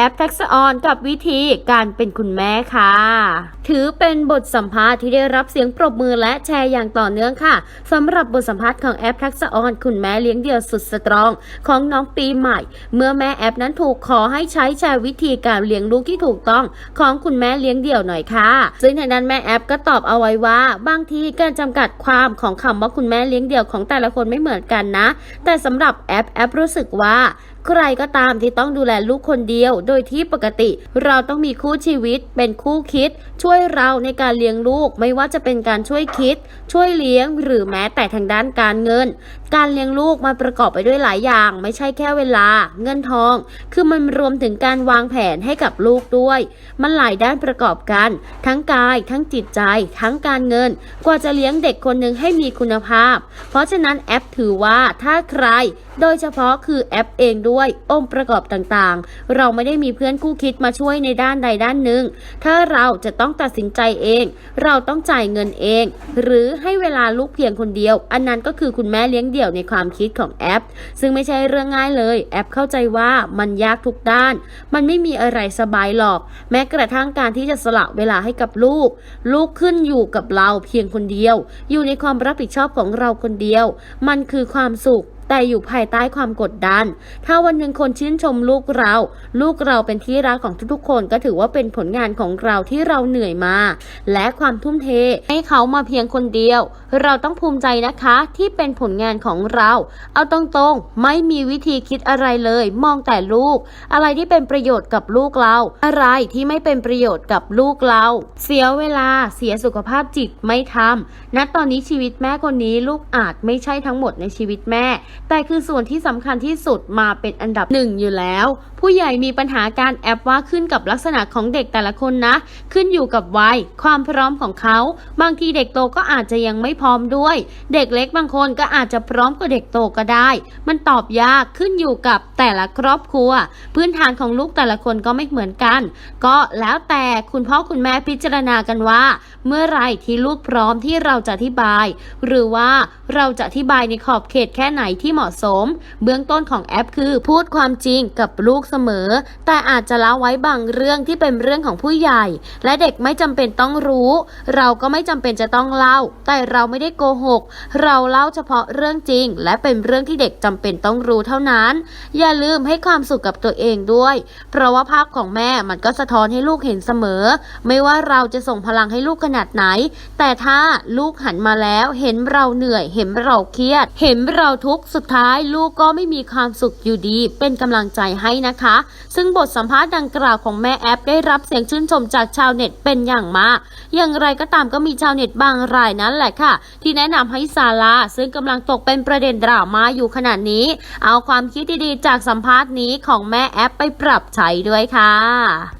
แอปทักษออนกับวิธีการเป็นคุณแม่ค่ะ ถือเป็นบทสัมภาษณ์ที่ได้รับเสียงปรบมือและแชร์อย่างต่อเนื่องค่ะสำหรับบทสัมภาษณ์ของแอปทักษออนคุณแม่เลี้ยงเดี่ยวสุดสตรอง ของน้องปีใหม่ เมื่อแม่แอปนั้นถูกขอให้ใช้แชร์วิธีการเลี้ยงลูกที่ถูกต้องของคุณแม่เลี้ยงเดี่ยวหน่อยค่ะ ซึ่งทางด้านแม่แอปก็ตอบเอาไว้ว่าบางทีการจำกัดความของคำว่าคุณแม่เลี้ยงเดี่ยวของแต่ละคนไม่เหมือนกันนะ แต่สำหรับแอปแอปรู้สึกว่าใครก็ตามที่ต้องดูแลลูกคนเดียว โดยที่ปกติเราต้องมีคู่ชีวิต เป็นคู่คิด ช่วยเราในการเลี้ยงลูก ไม่ว่าจะเป็นการช่วยคิด ช่วยเลี้ยงหรือแม้แต่ทางด้านการเงิน การเลี้ยงลูกมันประกอบไปด้วยหลายอย่าง ไม่ใช่แค่เวลา เงินทอง คือมันรวมถึงการวางแผนให้กับลูกด้วย มันหลายด้านประกอบกัน ทั้งกาย ทั้งจิตใจ ทั้งการเงิน กว่าจะเลี้ยงเด็กคนหนึ่งให้มีคุณภาพ เพราะฉะนั้นแอปถือว่าถ้าใคร โดยเฉพาะคือแอปเองด้วยองค์ประกอบต่างๆ เราไม่ได้มีเพื่อนคู่คิดมาช่วยในด้านใดด้านหนึ่ง ถ้าเราจะต้องตัดสินใจเอง เราต้องจ่ายเงินเอง หรือให้เวลาลูกเพียงคนเดียว อันนั้นก็คือคุณแม่เลี้ยงเดี่ยวในความคิดของแอป ซึ่งไม่ใช่เรื่องง่ายเลย แอปเข้าใจว่ามันยากทุกด้าน มันไม่มีอะไรสบายหรอก แม้กระทั่งการที่จะสละเวลาให้กับลูก ลูกขึ้นอยู่กับเราเพียงคนเดียว อยู่ในความรับผิดชอบของเราคนเดียว มันคือความสุข แต่อยู่ภายใต้ความกดดัน ถ้าวันหนึ่งคนชื่นชมลูกเรา ลูกเราเป็นที่รักของทุกๆคนก็ถือว่าเป็นผลงานของเราที่เราเหนื่อยมา และความทุ่มเท ให้เขามาเพียงคนเดียว เราต้องภูมิใจนะคะที่เป็นผลงานของเรา เอาตรงๆ ไม่มีวิธีคิดอะไรเลย มองแต่ลูก อะไรที่เป็นประโยชน์กับลูกเรา อะไรที่ไม่เป็นประโยชน์กับลูกเรา เสียเวลาเสียสุขภาพจิตไม่ทำณตอนนี้ชีวิตแม่คนนี้ลูกอาจไม่ใช่ทั้งหมดในชีวิตแม่แต่คือส่วนที่สำคัญที่สุดมาเป็นอันดับหนึ่งอยู่แล้ว ผู้ใหญ่มีปัญหาการแอบว่าขึ้นกับลักษณะของเด็กแต่ละคนนะ ขึ้นอยู่กับวัย ความพร้อมของเขา บางทีเด็กโตก็อาจจะยังไม่พร้อมด้วย เด็กเล็กบางคนก็อาจจะพร้อมกว่าเด็กโตก็ได้ มันตอบยากขึ้นอยู่กับแต่ละครอบครัว พื้นฐานของลูกแต่ละคนก็ไม่เหมือนกัน ก็แล้วแต่คุณพ่อคุณแม่พิจารณากันว่า เมื่อไรที่ลูกพร้อมที่เราจะอธิบาย หรือว่าเราจะอธิบายในขอบเขตแค่ไหนที่เหมาะสม เบื้องต้นของแอปคือพูดความจริงกับลูกเสมอ แต่อาจจะละไว้บางเรื่องที่เป็นเรื่องของผู้ใหญ่ และเด็กไม่จำเป็นต้องรู้ เราก็ไม่จำเป็นจะต้องเล่า แต่เราไม่ได้โกหก เราเล่าเฉพาะเรื่องจริง และเป็นเรื่องที่เด็กจำเป็นต้องรู้เท่านั้น อย่าลืมให้ความสุขกับตัวเองด้วย เพราะว่าภาพของแม่มันก็สะท้อนให้ลูกเห็นเสมอ ไม่ว่าเราจะส่งพลังให้ลูกขนาดไหน แต่ถ้าลูกหันมาแล้วเห็นเราเหนื่อย เห็นเราเครียด เห็นเราทุกข์สุดดท้ายลูกก็ไม่มีความสุขอยู่ดี เป็นกำลังใจให้นะคะ ซึ่งบทสัมภาษณ์ดังกล่าวของแม่แอปได้รับเสียงชื่นชมจากชาวเน็ตเป็นอย่างมาก อย่างไรก็ตามก็มีชาวเน็ตบางรายนั้นแหละค่ะ ที่แนะนำให้ซาร่าซึ่งกำลังตกเป็นประเด็นดราม่าอยู่ขนาดนี้ เอาความคิดดีๆ จากสัมภาษณ์นี้ของแม่แอปไปปรับใช้ด้วยค่ะ